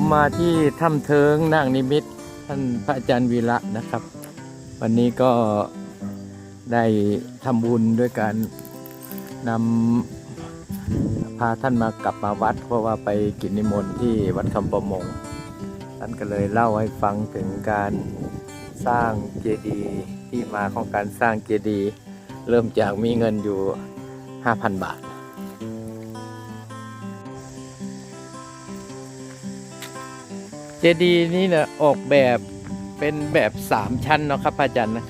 ผมมาที่ถ้ำเทิงนางนิมิตท่านพระอาจารย์วีระนะครับ วันนี้ก็ได้ทำบุญด้วยการนำพาท่านมากลับมาวัด เพราะว่าไปกิจนิมนต์ที่วัดคำประมง ท่านก็เลยเล่าให้ฟังถึงการสร้างเจดีย์ที่มาของการสร้างเจดีย์เริ่มจากมีเงินอยู่ 5,000 บาท เจดีย์นี้นะออกแบบเป็นแบบสามชั้นเนาะครับพระอาจารย์นะ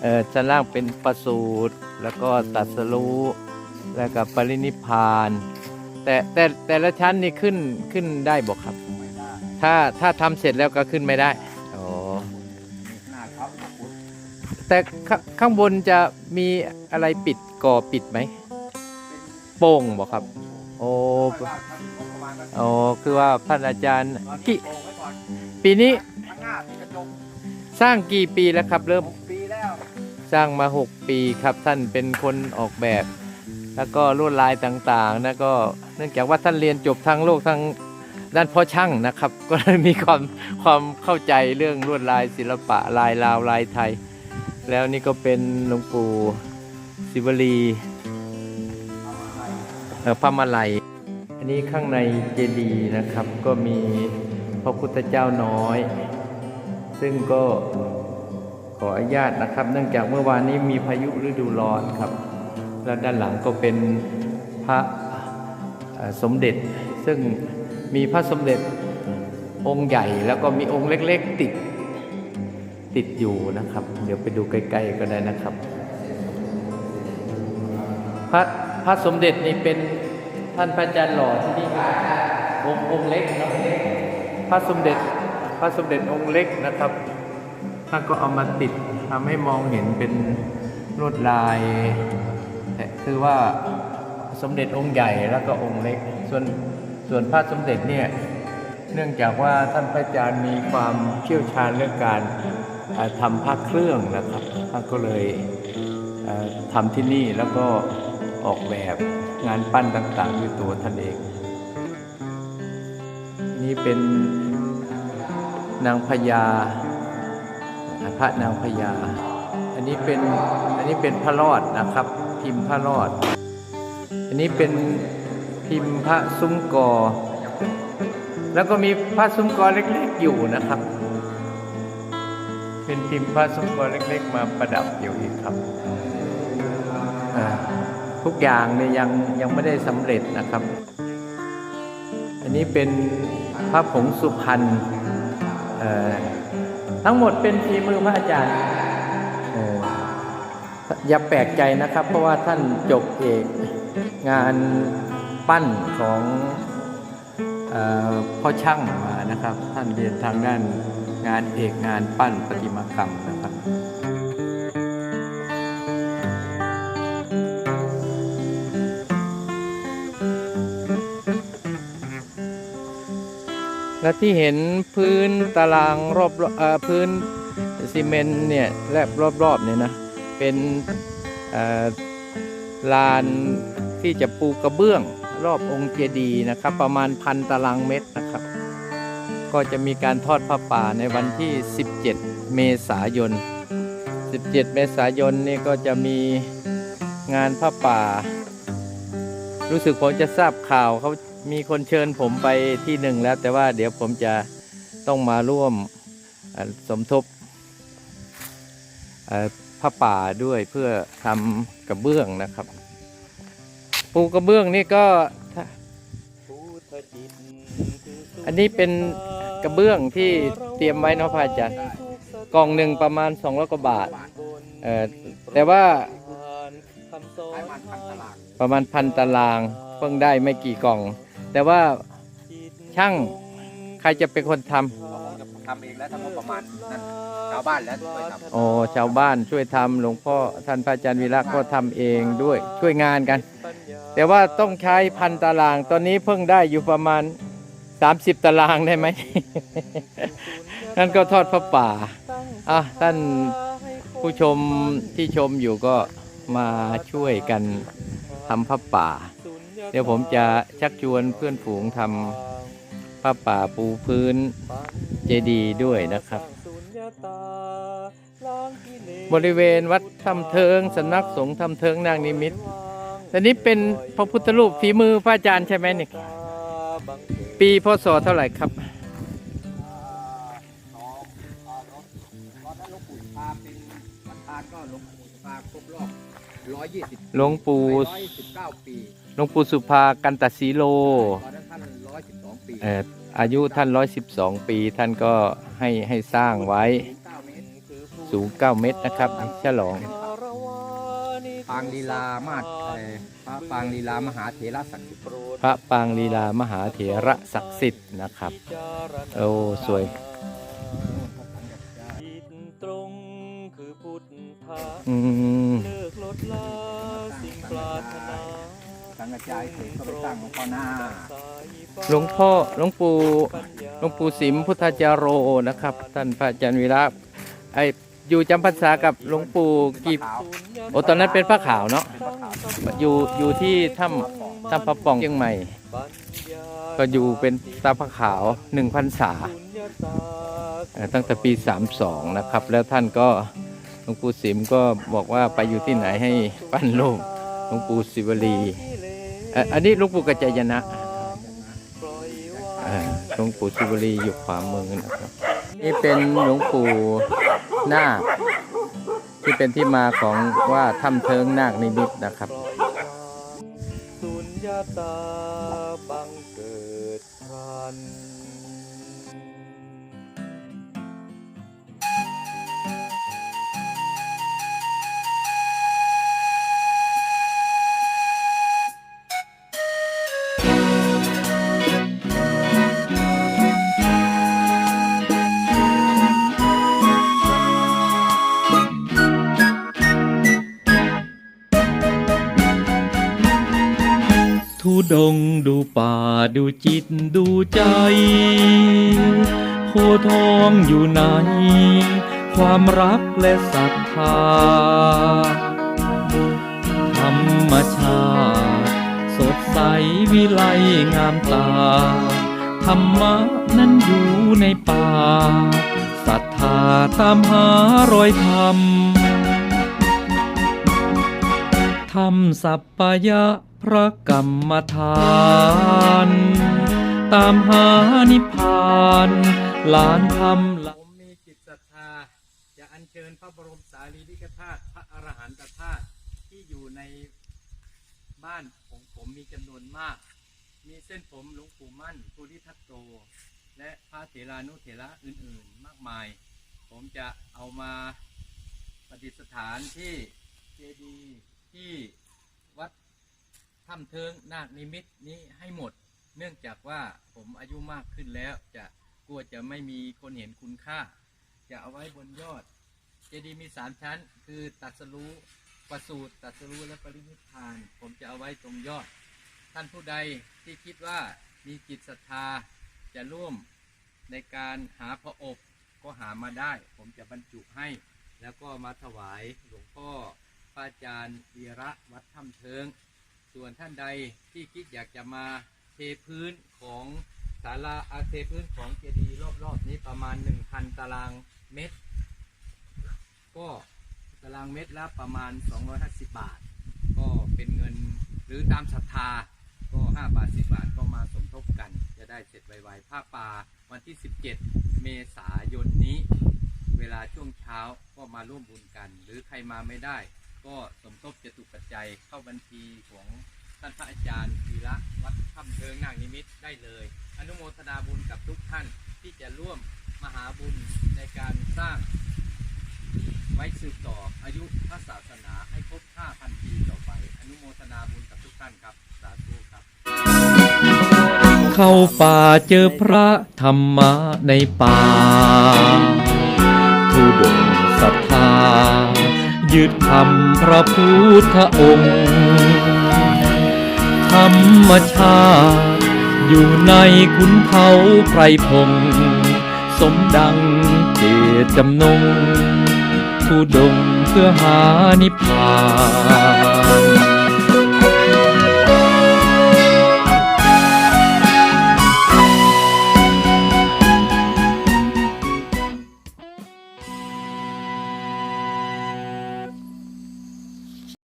เออชั้นล่างเป็นประสูตรแล้วก็ตรัสรู้แล้วก็ปรินิพาน แต่แต่แต่ละชั้นนี่ขึ้นขึ้นได้บอกครับ ถ้าถ้าทำเสร็จแล้วก็ขึ้นไม่ได้อ๋อมีหน้าเขามาพุทธแต่ข้างบนจะมีอะไรปิดก่อปิดไหมโป่งบอกครับ โอ้ ว่าถ้ามีงบประมาณก็อ๋อคือว่าท่านอาจารย์กี่ปีนี้ข้างหน้าที่กระจกสร้างกี่ปีแล้วครับ เริ่มหกปีแล้วสร้างมา 6 ปีครับท่านเป็นคนออกแบบ แล้วก็ลวดลายต่างๆแล้วก็เนื่องจากว่าท่านเรียนจบทางโลกทางด้านพ่อช่างนะครับ ก็เลยมีความความเข้าใจเรื่องลวดลายศิลปะลายลาวลายไทย แล้วนี่ก็เป็นหลวงปู่ศิวลีเอ่อพระมาลัย อันนี้ข้างในเจดีย์นะครับ ก็มีพระพุทธเจ้าน้อย ซึ่งก็ขออนุญาตนะครับ เนื่องจากเมื่อวานนี้มีพายุฤดูร้อนครับ แล้วด้านหลังก็เป็นพระสมเด็จ ซึ่งมีพระสมเด็จองค์ใหญ่แล้วก็มีองค์เล็กๆติดติดอยู่นะครับ เดี๋ยวไปดูใกล้ๆก็ได้นะครับ พระพระสมเด็จนี่เป็น ท่านพระอาจารย์หล่อที่นี่องค์องค์เล็กนะพระสมเด็จพระสมเด็จองค์เล็กนะครับท่านก็เอามาติดทำให้มองเห็นเป็นลวดลายแต่คือว่าสมเด็จองค์ใหญ่แล้วก็องค์เล็ก ส่วนส่วนพระสมเด็จเนี่ยเนื่องจากว่าท่านพระอาจารย์มีความเชี่ยวชาญเรื่องการทำพระเครื่องนะครับท่านก็เลยทำที่นี่แล้วก็ ออกแบบงานปั้นต่างๆด้วยตัวท่านเอง นี่เป็นนางพญาพระนางพญา อันนี้เป็นอันนี้เป็นพระรอดนะครับ พิมพ์พระรอด อันนี้เป็นพิมพ์พระซุ้มกอ แล้วก็มีพระซุ้มกอเล็กๆอยู่นะครับ เป็นพิมพ์พระซุ้มกอเล็ก ๆ มาประดับอยู่อีกครับอ่า ทุกอย่างเนี่ยยังยังไม่ได้สำเร็จนะครับ อันนี้เป็นพระผงสุพรรณเอ่อทั้งหมดเป็นฝีมือพระอาจารย์ออย่าแปลกใจนะครับ เพราะว่าท่านจบเอกงานปั้นของออพ่อช่างมานะครับ ท่านเรียนทางด้านงานเอกงานปั้นประติมากรรมนะครับ ที่เห็นพื้นตารางรอบอพื้นซีเมนต์เนี่ยแลบรอบๆเนี่ยนะเป็นลานที่จะปูกระเบื้องรอบองค์เจดีย์นะครับ ประมาณพันตารางเมตรนะครับ ก็จะมีการทอดผ้าป่าในวันที่ 17 เมษายน 17 เมษายนนี่ก็จะมีงานผ้าป่า รู้สึกผมจะทราบข่าวเขา มีคนเชิญผมไปที่หนึ่งแล้ว แต่ว่าเดี๋ยวผมจะต้องมาร่วมสมทบผ้าป่าด้วยเพื่อทำกระเบื้องนะครับ ปูกระเบื้องนี่ก็ อันนี้เป็นกระเบื้องที่เตรียมไว้นะพระอาจารย์กล่องหนึ่งประมาณ2ร้อยกว่าบาทแต่ว่าประมาณพันตาราง เพิ่งได้ไม่กี่กล่อง แต่ว่าช่างใครจะเป็นคนทเราคงจะทำเองแล้วถ้างบประมาณนั่นชาวบ้านแล้วช่วยทำโอ้ชาวบ้านช่วยทำหลวงพ่อท่านพระอาจารย์วีระก็ทำเองด้วยช่วยงานกัน แต่ว่าต้องใช้พันตาราง ตอนนี้เพิ่งได้อยู่ประมาณ 30 ตารางได้ไหม นั่นก็ทอดพระป่าอะท่านผู้ชมที่ชมอยู่ก็มาช่วยกันทำพระป่า เดี๋ยวผมจะชักชวนเพื่อนฝูงทำผ้าป่าปูพื้นเจดีย์ด้วยนะครับ บริเวณวัดถ้ำเทิงสำนักสงฆ์ถ้ำเทิงนางนิมิตรแต่นี้เป็นพระพุทธรูปฝีมือพระอาจารย์ใช่ไหมเนี่ยปีพศเท่าไหร่ครับสองอ่า รถรถนั้นหลวงปู่พาเป็นประธานก็หลวงปู่พาครบรอบร้อยยี่สิบหลวงปู่ร้อยสิบเก้าปีหลวงปู่สุภากันตสีโล ตอนนั้นท่านร้อยสิบสองปีเอ่ออายุท่าน 112 ปี ท่านก็ให้ให้สร้างไว้สูงเก้าเมตรสูง 9 เมตรนะครับฉลอง ปางลีลามาศเอ่อพระปางลีลามหาเถระศักดิ์สิทธิ์พระปางลีลามหาเถระศักดิ์สิทธิ์นะครับ โอ้ สวย อืมเลิกลดละสิ่งปรารถนาสังกระจายเสร็จก็ไปตั้งหลวงพ่อหน้าสายฟ้าหลวงพ่อหลวงปู่ปัญญาหลวงปู่สิมพุทธจารโรนะครับ ท่านพระอาจารย์วีระไออยู่จำพรรษากับหลวงปู่กี่ขาวโอ้ตอนนั้นเป็นพระขาวเนาะเป็นพระขาวอยู่อยู่ที่ถ้ำถ้ำพระป่องเชียงใหม่ปัญญาก็อยู่เป็นตาพระขาวหนึ่งพรรษาสุญญตาเอ่อตั้งแต่ปี 32 นะครับ แล้วท่านก็ หลวงปู่สิมก็บอกว่าไปอยู่ที่ไหนให้ปั้นรูปหลวงปู่ศิวลีอันนี้หลวงปู่กัจจายนะหลวงปู่ศิวลีอยู่ขวามือนะครับ นี่เป็นหลวงปู่นาคที่เป็นที่มาของว่าถ้ำเทิงนาคนิมิตนะครับสุญญตาบังเกิดพัน ดงดูป่าดูจิตดูใจ โพทองอยู่ในความรักและศรัทธา ธรรมชาติ สดใสวิไลงามตา ธรรมะนั้นอยู่ในป่าศรัทธาตามหารอยธรรม ทำสัพพยะพระกรรมฐาน ตามหานิพพานลานธรรมผมมีจิตศรัทธาจะอัญเชิญพระบรมสารีริกธาตุพระอรหันตธาตุที่อยู่ในบ้านของผมมีจำนวนมาก มีเส้นผมหลวงปู่มั่นภูริทัตโต และพระเถรานุเถระอื่นๆ มากมาย ผมจะเอามาประดิษฐานที่เจดีย์ ที่วัดถ้ำเทิงนาคนิมิตนี้ให้หมด เนื่องจากว่าผมอายุมากขึ้นแล้วจะกลัวจะไม่มีคนเห็นคุณค่า จะเอาไว้บนยอด เจดีย์มีสามชั้น คือตัสรู้ประสูตรตัสรู้และปรินิพพาน ผมจะเอาไว้ตรงยอด ท่านผู้ใดที่คิดว่ามีจิตศรัทธาจะร่วมในการหาพระอบก็หามาได้ ผมจะบรรจุให้ แล้วก็มาถวายหลวงพ่อ พระอาจารย์วีระวัดถ้ำเทิง ส่วนท่านใดที่คิดอยากจะมาเทพื้นของศาลาอาเทพื้นของเจดีย์รอบๆนี้ประมาณ 1,000 ตารางเมตร ก็ตารางเมตรละประมาณ 250 บาท ก็เป็นเงินหรือตามศรัทธาก็ 5 บาท 10 บาทก็มาสมทบกัน จะได้เสร็จไวๆผ้าป่าวันที่ 17 เมษายนนี้ เวลาช่วงเช้าก็มาร่วมบุญกัน หรือใครมาไม่ได้ ก็สมทบจตุปัจจัยเข้าบัญชีของท่านพระอาจารย์วีระวัดถ้ำเทิงนางนิมิตได้เลย อนุโมทนาบุญกับทุกท่านที่จะร่วมมหาบุญในการสร้าง ไว้สืบต่ออายุพระศาสนาให้ครบ 5,000 ปีต่อไป อนุโมทนาบุญกับทุกท่านครับ สาธุครับ เข้าป่าเจอพระธรรมะในป่าทุดงศรัทธา ยึดคำพระพุทธองค์ ธรรมชาติอยู่ในขุนเขาไพรพง สมดังเจตจำนงทุดงเพื่อหานิพพาน